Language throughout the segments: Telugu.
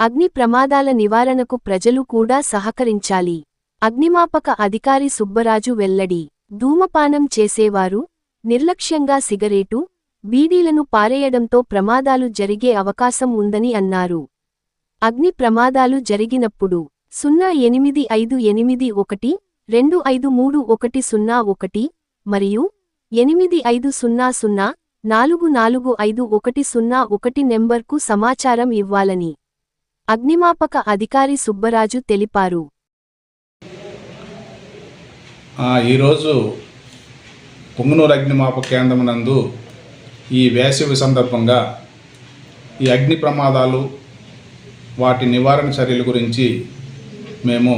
అగ్ని ప్రమాదాల నివారణకు ప్రజలు కూడా సహకరించాలి. అగ్నిమాపక అధికారి సుబ్బరాజు వెల్లడి. ధూమపానం చేసేవారు నిర్లక్ష్యంగా సిగరేటు బీడీలను పారేయడంతో ప్రమాదాలు జరిగే అవకాశం ఉందని అన్నారు. అగ్ని ప్రమాదాలు జరిగినప్పుడు సున్నా ఎనిమిది ఐదు ఎనిమిది ఒకటి రెండు ఐదు మూడు ఒకటి సున్నా ఒకటి మరియు ఎనిమిది ఐదు సున్నా సున్నా నాలుగు నాలుగు ఐదు ఒకటి సున్నా ఒకటి నెంబర్కు సమాచారం ఇవ్వాలని అగ్నిమాపక అధికారి సుబ్బరాజు తెలిపారు. ఈరోజు పొంగునూరు అగ్నిమాపక కేంద్రం నందు ఈ వేసవి సందర్భంగా ఈ అగ్ని ప్రమాదాలు వాటి నివారణ చర్యల గురించి మేము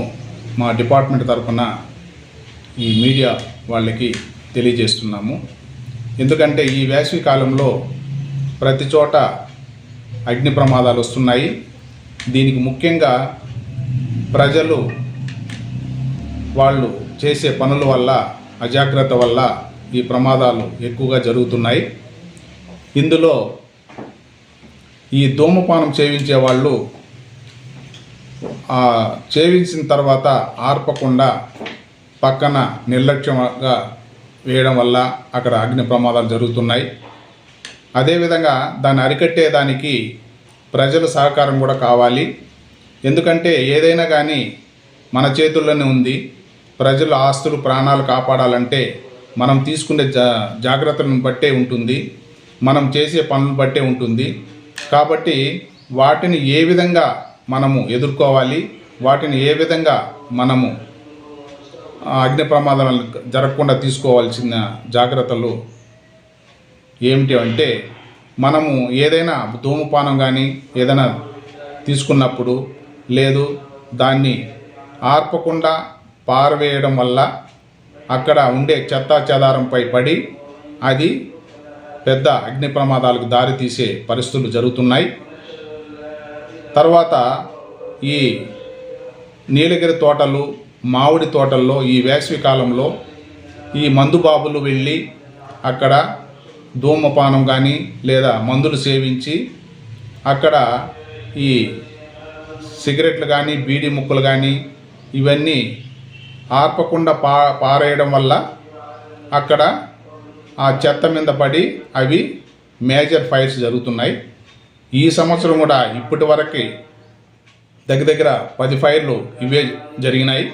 మా డిపార్ట్మెంట్ తరఫున ఈ మీడియా వాళ్ళకి తెలియజేస్తున్నాము. ఎందుకంటే ఈ వేసవి కాలంలో ప్రతి చోట అగ్ని ప్రమాదాలు వస్తున్నాయి. దీనికి ముఖ్యంగా ప్రజలు వాళ్ళు చేసే పనుల వల్ల అజాగ్రత్త వల్ల ఈ ప్రమాదాలు ఎక్కువగా జరుగుతున్నాయి. ఇందులో ఈ ధూమపానం చేయించే వాళ్ళు చేయించిన తర్వాత ఆర్పకుండా పక్కన నిర్లక్ష్యంగా వేయడం వల్ల అక్కడ అగ్ని ప్రమాదాలు జరుగుతున్నాయి. అదేవిధంగా దాన్ని అరికట్టేదానికి ప్రజల సహకారం కూడా కావాలి. ఎందుకంటే ఏదైనా కానీ మన చేతుల్లోనే ఉంది. ప్రజల ఆస్తులు ప్రాణాలు కాపాడాలంటే మనం తీసుకునే జా జాగ్రత్తలను బట్టే ఉంటుంది. మనం చేసే పనులను బట్టే ఉంటుంది. కాబట్టి వాటిని ఏ విధంగా మనము ఎదుర్కోవాలి? వాటిని ఏ విధంగా మనము అగ్ని ప్రమాదాలు జరగకుండా తీసుకోవాల్సిన జాగ్రత్తలు ఏమిటి అంటే మనము ఏదైనా ధూమపానం కానీ ఏదైనా తీసుకున్నప్పుడు లేదు దాన్ని ఆర్పకుండా పారవేయడం వల్ల అక్కడ ఉండే చెత్తా చెదారంపై పడి అది పెద్ద అగ్ని ప్రమాదాలకు దారితీసే పరిస్థితులు జరుగుతున్నాయి. తర్వాత ఈ నీలగిరి తోటలు మామిడి తోటల్లో ఈ వేసవి కాలంలో ఈ మందుబాబులు వెళ్ళి అక్కడ ధూమపానం కానీ లేదా మందులు సేవించి అక్కడ ఈ సిగరెట్లు కానీ బీడీ ముక్కలు కానీ ఇవన్నీ ఆర్పకుండా పా పారేయడం వల్ల అక్కడ ఆ చెత్త మీద పడి అవి మేజర్ ఫైర్స్ జరుగుతున్నాయి. ఈ సంవత్సరం కూడా ఇప్పటి వరకు దగ్గర దగ్గర పది ఫైర్లు ఇవే జరిగినాయి.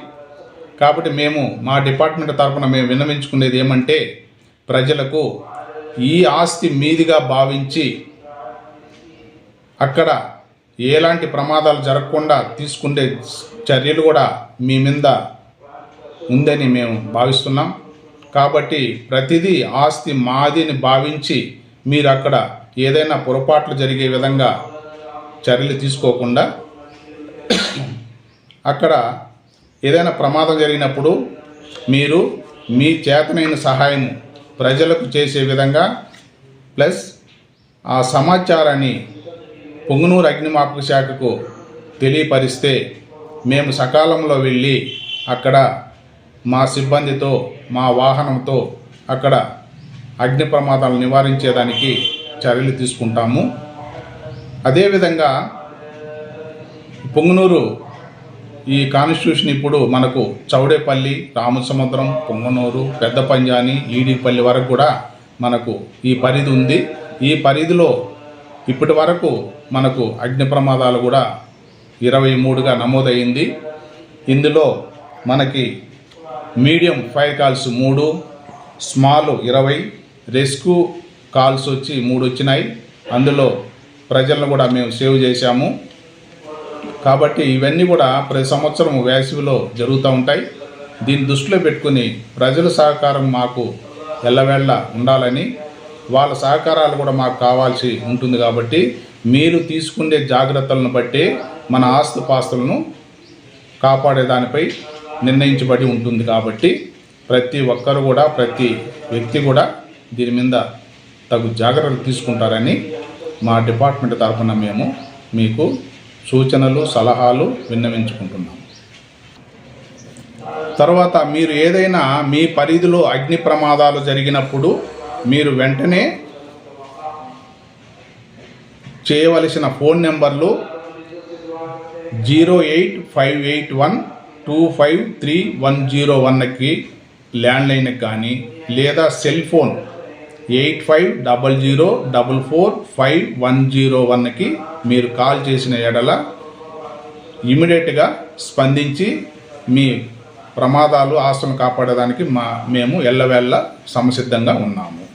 కాబట్టి మేము మా డిపార్ట్మెంట్ తరఫున మేము విన్నవించుకునేది ఏమంటే ప్రజలకు ఈ ఆస్తి మీదిగా భావించి అక్కడ ఎలాంటి ప్రమాదాలు జరగకుండా తీసుకునే చర్యలు కూడా మీ మీద ఉందని మేము భావిస్తున్నాం. కాబట్టి ప్రతిదీ ఆస్తి మాదిని భావించి మీరు అక్కడ ఏదైనా పొరపాట్లు జరిగే విధంగా చర్యలు తీసుకోకుండా అక్కడ ఏదైనా ప్రమాదం జరిగినప్పుడు మీరు మీ చేతనైన సహాయం ప్రజలకు చేసే విధంగా ప్లస్ ఆ సమాచారాన్ని పొంగునూరు అగ్నిమాపక శాఖకు తెలియపరిస్తే మేము సకాలంలో వెళ్ళి అక్కడ మా సిబ్బందితో మా వాహనంతో అక్కడ అగ్ని ప్రమాదాలు నివారించేదానికి చర్యలు తీసుకుంటాము. అదేవిధంగా పొంగునూరు ఈ కాన్స్టిట్యూషన్ ఇప్పుడు మనకు చౌడేపల్లి రామసముద్రం పొంగనూరు పెద్ద పంజాని ఈడిపల్లి వరకు కూడా మనకు ఈ పరిధి ఉంది. ఈ పరిధిలో ఇప్పటి వరకు మనకు అగ్ని ప్రమాదాలు కూడా ఇరవై మూడుగా నమోదయ్యింది ఇందులో మనకి మీడియం ఫైర్ కాల్స్ మూడు స్మాల్ ఇరవై రెస్క్యూ కాల్స్ వచ్చి మూడు వచ్చినాయి. అందులో ప్రజలను కూడా మేము సేవ్ చేశాము. కాబట్టి ఇవన్నీ కూడా ప్రతి సంవత్సరం వేసవిలో జరుగుతూ ఉంటాయి. దీన్ని దృష్టిలో పెట్టుకుని ప్రజల సహకారం మాకు ఎల్లవేళ్ళ ఉండాలని వాళ్ళ సహకారాలు కూడా మాకు కావాల్సి ఉంటుంది కాబట్టి మీరు తీసుకునే జాగ్రత్తలను బట్టి మన ఆస్తుపాస్తులను కాపాడే దానిపై నిర్ణయించబడి ఉంటుంది కాబట్టి ప్రతి ఒక్కరు కూడా ప్రతి వ్యక్తి కూడా దీని మీద తగు జాగ్రత్తలు తీసుకుంటారని మా డిపార్ట్మెంట్ తరఫున మేము మీకు సూచనలు సలహాలు విన్నవించుకుంటున్నాం. తర్వాత మీరు ఏదైనా మీ పరిధిలో అగ్ని ప్రమాదాలు జరిగినప్పుడు మీరు వెంటనే చేయవలసిన ఫోన్ నెంబర్లు zero eight five eight one two five three one zero వన్కి ల్యాండ్లైన్కి కానీ లేదా cell phone eight five double zero double four five one zero వన్కి మీరు కాల్ చేసిన ఎడల ఇమీడియట్గా స్పందించి మీ ప్రమాదాలు ఆస్తులను కాపాడడానికి మా మేము ఎల్లవేళ్ళ సమసిద్ధంగా ఉన్నాము.